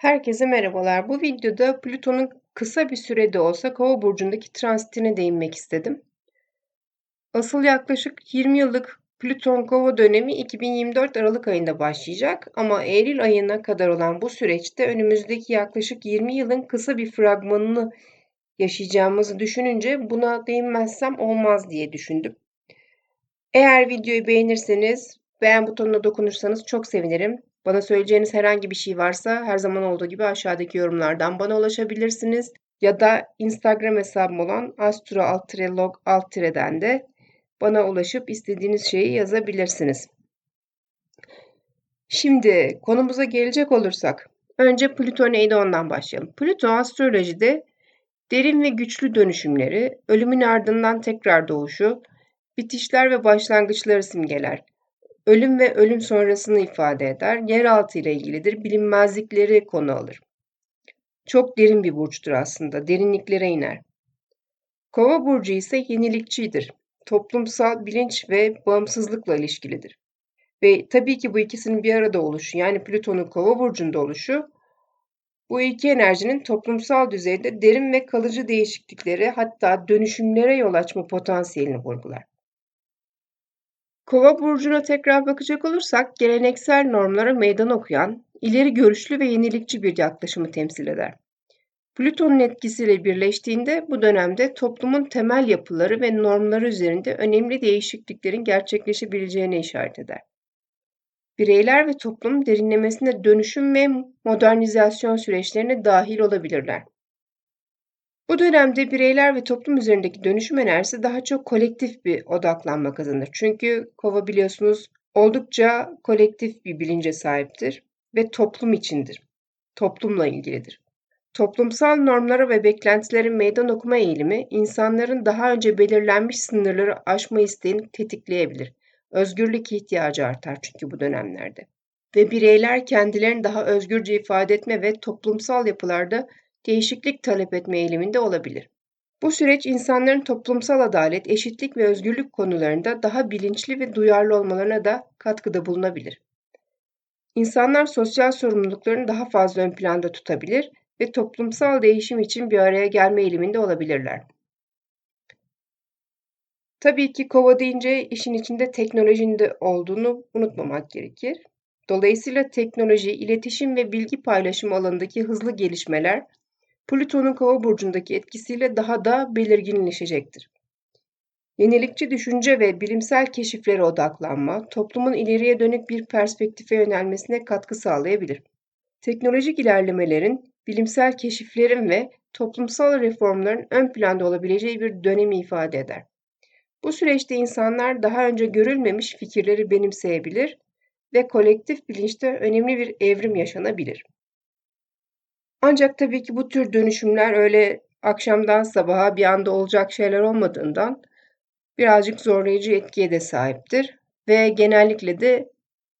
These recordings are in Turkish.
Herkese merhabalar. Bu videoda Plüton'un kısa bir sürede olsa Kova burcundaki transitine değinmek istedim. Asıl yaklaşık 20 yıllık Plüton Kova dönemi 2024 Aralık ayında başlayacak ama Eylül ayına kadar olan bu süreçte önümüzdeki yaklaşık 20 yılın kısa bir fragmanını yaşayacağımızı düşününce buna değinmezsem olmaz diye düşündüm. Eğer videoyu beğenirseniz, beğen butonuna dokunursanız çok sevinirim. Bana söyleyeceğiniz herhangi bir şey varsa her zaman olduğu gibi aşağıdaki yorumlardan bana ulaşabilirsiniz. Ya da Instagram hesabım olan astro-log-den de bana ulaşıp istediğiniz şeyi yazabilirsiniz. Şimdi konumuza gelecek olursak, önce Plüto neydi ondan başlayalım. Plüto astrolojide derin ve güçlü dönüşümleri, ölümün ardından tekrar doğuşu, bitişler ve başlangıçları simgeler ölüm ve ölüm sonrasını ifade eder, yeraltı ile ilgilidir, bilinmezlikleri konu alır. Çok derin bir burçtur aslında, derinliklere iner. Kova burcu ise yenilikçidir. Toplumsal bilinç ve bağımsızlıkla ilişkilidir. Ve tabii ki bu ikisinin bir arada oluşu, yani Plüton'un Kova burcunda oluşu, bu iki enerjinin toplumsal düzeyde derin ve kalıcı değişiklikleri hatta dönüşümlere yol açma potansiyelini vurgular. Kova burcuna tekrar bakacak olursak geleneksel normlara meydan okuyan, ileri görüşlü ve yenilikçi bir yaklaşımı temsil eder. Plüton'un etkisiyle birleştiğinde bu dönemde toplumun temel yapıları ve normları üzerinde önemli değişikliklerin gerçekleşebileceğine işaret eder. Bireyler ve toplum derinlemesine dönüşüm ve modernizasyon süreçlerine dahil olabilirler. Bu dönemde bireyler ve toplum üzerindeki dönüşüm enerjisi daha çok kolektif bir odaklanma kazanır. Çünkü kova biliyorsunuz oldukça kolektif bir bilince sahiptir ve toplum içindir. Toplumla ilgilidir. Toplumsal normlara ve beklentilerin meydan okuma eğilimi insanların daha önce belirlenmiş sınırları aşma isteğini tetikleyebilir. Özgürlük ihtiyacı artar çünkü bu dönemlerde. Ve bireyler kendilerini daha özgürce ifade etme ve toplumsal yapılarda değişiklik talep etme eğiliminde olabilir. Bu süreç insanların toplumsal adalet, eşitlik ve özgürlük konularında daha bilinçli ve duyarlı olmalarına da katkıda bulunabilir. İnsanlar sosyal sorumluluklarını daha fazla ön planda tutabilir ve toplumsal değişim için bir araya gelme eğiliminde olabilirler. Tabii ki kova deyince işin içinde teknolojinin de olduğunu unutmamak gerekir. Dolayısıyla teknoloji, iletişim ve bilgi paylaşım alanındaki hızlı gelişmeler Plüton'un Kova burcundaki etkisiyle daha da belirginleşecektir. Yenilikçi düşünce ve bilimsel keşiflere odaklanma, toplumun ileriye dönük bir perspektife yönelmesine katkı sağlayabilir. Teknolojik ilerlemelerin, bilimsel keşiflerin ve toplumsal reformların ön planda olabileceği bir dönemi ifade eder. Bu süreçte insanlar daha önce görülmemiş fikirleri benimseyebilir ve kolektif bilinçte önemli bir evrim yaşanabilir. Ancak tabii ki bu tür dönüşümler öyle akşamdan sabaha bir anda olacak şeyler olmadığından birazcık zorlayıcı etkiye de sahiptir ve genellikle de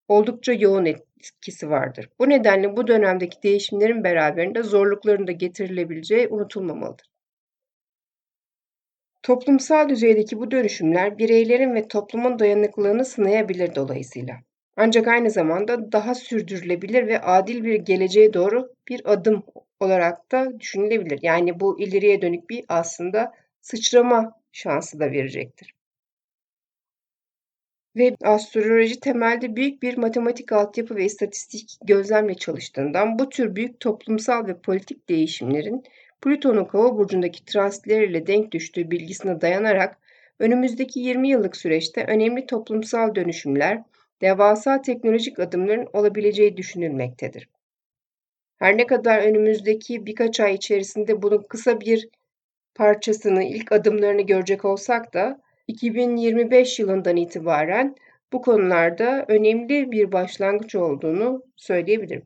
oldukça yoğun etkisi vardır. Bu nedenle bu dönemdeki değişimlerin beraberinde zorlukların da getirilebileceği unutulmamalıdır. Toplumsal düzeydeki bu dönüşümler bireylerin ve toplumun dayanıklılığını sınayabilir dolayısıyla. Ancak aynı zamanda daha sürdürülebilir ve adil bir geleceğe doğru bir adım olarak da düşünülebilir. Yani bu ileriye dönük bir aslında sıçrama şansı da verecektir. Ve astroloji temelde büyük bir matematik altyapı ve istatistik gözlemle çalıştığından bu tür büyük toplumsal ve politik değişimlerin Plüton'un kova burcundaki transitleriyle denk düştüğü bilgisine dayanarak önümüzdeki 20 yıllık süreçte önemli toplumsal dönüşümler, devasa teknolojik adımların olabileceği düşünülmektedir. Her ne kadar önümüzdeki birkaç ay içerisinde bunun kısa bir parçasını, ilk adımlarını görecek olsak da 2025 yılından itibaren bu konularda önemli bir başlangıç olduğunu söyleyebilirim.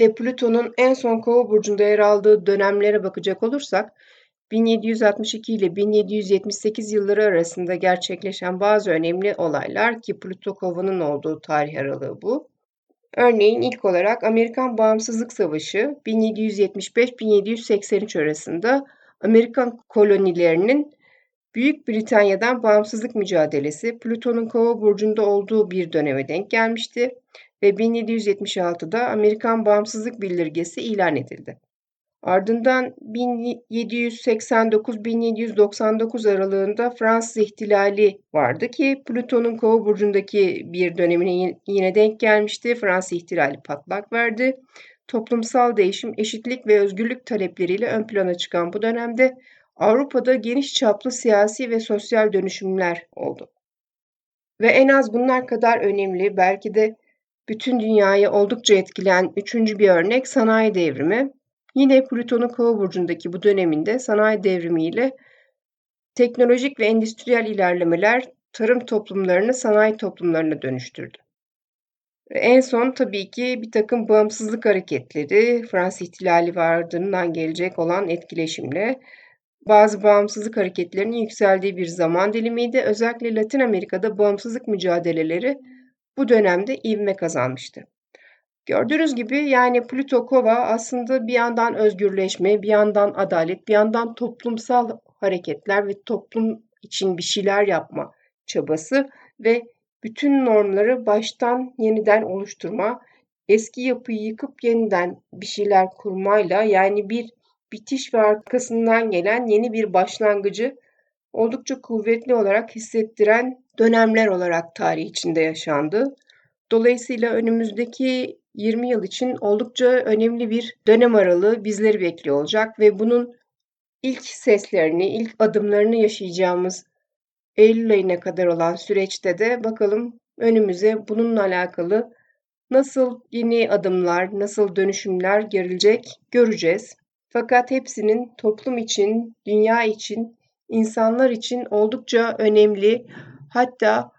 Ve Plüton'un en son Kova burcunda yer aldığı dönemlere bakacak olursak 1762 ile 1778 yılları arasında gerçekleşen bazı önemli olaylar ki Plüto Kova'nın olduğu tarih aralığı bu. Örneğin ilk olarak Amerikan Bağımsızlık Savaşı 1775-1783 arasında Amerikan kolonilerinin Büyük Britanya'dan bağımsızlık mücadelesi Plüton'un Kova burcunda olduğu bir döneme denk gelmişti ve 1776'da Amerikan Bağımsızlık Bildirgesi ilan edildi. Ardından 1789-1799 aralığında Fransız ihtilali vardı ki Plüton'un Kova burcundaki bir dönemine yine denk gelmişti. Fransız ihtilali patlak verdi. Toplumsal değişim, eşitlik ve özgürlük talepleriyle ön plana çıkan bu dönemde Avrupa'da geniş çaplı siyasi ve sosyal dönüşümler oldu. Ve en az bunlar kadar önemli, belki de bütün dünyayı oldukça etkileyen üçüncü bir örnek sanayi devrimi. Yine Plüton'un Kova burcundaki bu döneminde sanayi devrimiyle teknolojik ve endüstriyel ilerlemeler tarım toplumlarını sanayi toplumlarına dönüştürdü. En son tabii ki bir takım bağımsızlık hareketleri, Fransız ihtilali ve ardından gelecek olan etkileşimle bazı bağımsızlık hareketlerinin yükseldiği bir zaman dilimiydi. Özellikle Latin Amerika'da bağımsızlık mücadeleleri bu dönemde ivme kazanmıştı. Gördüğünüz gibi yani Plüto Kova aslında bir yandan özgürleşme, bir yandan adalet, bir yandan toplumsal hareketler ve toplum için bir şeyler yapma çabası ve bütün normları baştan yeniden oluşturma, eski yapıyı yıkıp yeniden bir şeyler kurmayla yani bir bitiş ve arkasından gelen yeni bir başlangıcı oldukça kuvvetli olarak hissettiren dönemler olarak tarih içinde yaşandı. Dolayısıyla önümüzdeki 20 yıl için oldukça önemli bir dönem aralığı bizleri bekliyor olacak ve bunun ilk seslerini, ilk adımlarını yaşayacağımız Eylül ayına kadar olan süreçte de bakalım önümüze bununla alakalı nasıl yeni adımlar, nasıl dönüşümler gelecek göreceğiz. Fakat hepsinin toplum için, dünya için, insanlar için oldukça önemli hatta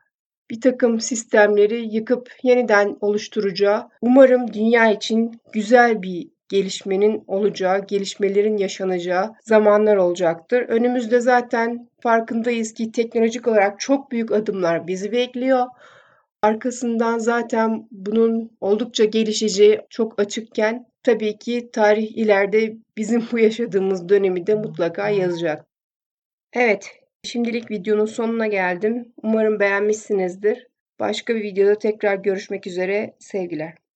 bir takım sistemleri yıkıp yeniden oluşturacağı, umarım dünya için güzel bir gelişmenin olacağı, gelişmelerin yaşanacağı zamanlar olacaktır. Önümüzde zaten farkındayız ki teknolojik olarak çok büyük adımlar bizi bekliyor. Arkasından zaten bunun oldukça gelişeceği çok açıkken tabii ki tarih ileride bizim bu yaşadığımız dönemi de mutlaka yazacak. Evet, şimdilik videonun sonuna geldim. Umarım beğenmişsinizdir. Başka bir videoda tekrar görüşmek üzere. Sevgiler.